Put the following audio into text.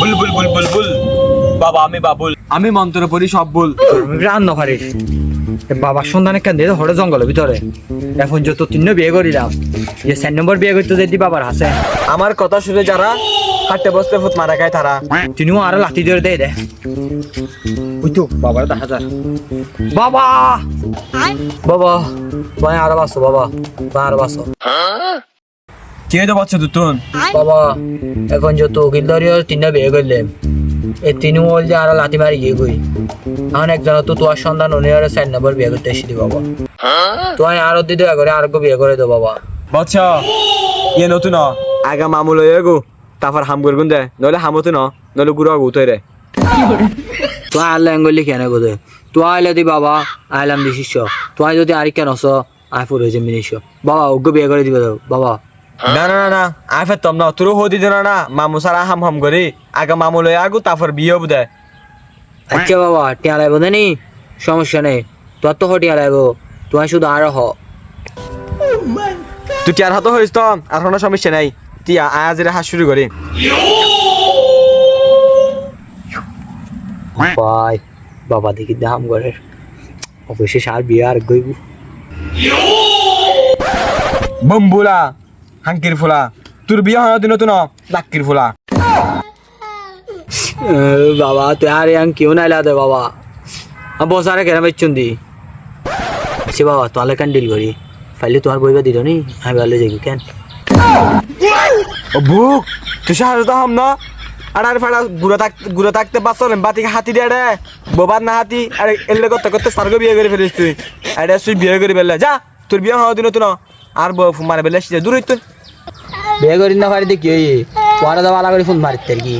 বুলবুল বুলবুল বুল বাবা আমি বাবুল। আমি মন্ত্র পড়ি সব বল পারিস বাবার সন্ধানে কেন দিয়ে হরে জঙ্গলের ভিতরে। এখন যত তিন বিয়ে করিলাম যে চার নম্বর বিয়ে করতে যদি বাবার হাসে আমার কথা শুনে যারা হাঁটতে বসতে ফুট মারা খায় তারা। তিনিও আরও লাঠি ধরে দেয় দে ওই তো বাবার দেখা যায়। বাবা! বাবা ভাই আরও বাসো বাবা। ভাই আরও বাসো। কে বাচ্চা দুতুন বাবা এখন যত উকিল ধরিও তিনটা বিয়ে করলেন এই তিনু বল যে আরও লাঠি মারি গিয়ে গই এখন একজন তো তোমার সন্ধান উনি আরও চার নম্বর বিয়ে করতে এসে বাবা। আরও দিদি করে আরও বিয়ে করে দো বাবা। বাচ্চা ইয়ে নতুন আগা মামুল হয়ে গো তারপর হাম করগুন দে নইলে হামতো ন নইলে গুড়া গুতো রে তুই আল্লাহ এঙ্গলি কেন বোধ তুই আইলে দি বাবা আইলাম দি শিষ্য যদি আর কেন আই ফুর হয়েছে মিনিশ বাবা ওকে বিয়ে করে দিবে বাবা। না না না না আই ফেরতাম না তোর হদি দিন না মামু সারা হাম হাম করি আগা মামুল হয়ে আগু তারপর বিয়ে হবু দে আচ্ছা বাবা টিয়া লাগবো দেনি সমস্যা নেই তোর তো হটিয়া লাগবো তুই শুধু আরও হ তুই টিয়ার হাতে হইস তো আর কোনো সমস্যা নাই তুই আজ হাত শুরু করি ভাই বাবা দেখি দাম করে অবশ্যই সার বিয়ে আর গইব বম্বুলা হাঙ্কির ফুলা। তোর বিয়ে হয় দিন তো ন লাক্কির ফুলা। বাবা তুই আর ইয়াং কেউ নাই লাদে বাবা। বসারে কেন বেচুন দি? সে বাবা তোয়ালে কেন ডিল করি? ফাইলে তোমার বইবা দিল নি? আমি ভালো যাই কেন? বুক তুই সাহায্য তো হাম না? আর আর ফাড়া গুড়া থাকতে গুড়া থাকতে পারছ বাতিকে হাতি দিয়ে রে বোবার না হাতি আর এলে করতে করতে সার্গ বিয়ে করে ফেলিস তুই। আরে তুই বিয়ে করে ফেললে। যা তোর বিয়ে হওয়া দিন তো না আর বউ মারে ফেলে দূর হইতুন বিয়ে করি না পারি দেখি ওই পরে তো ভালো করে ফোন মারিতে আর কি?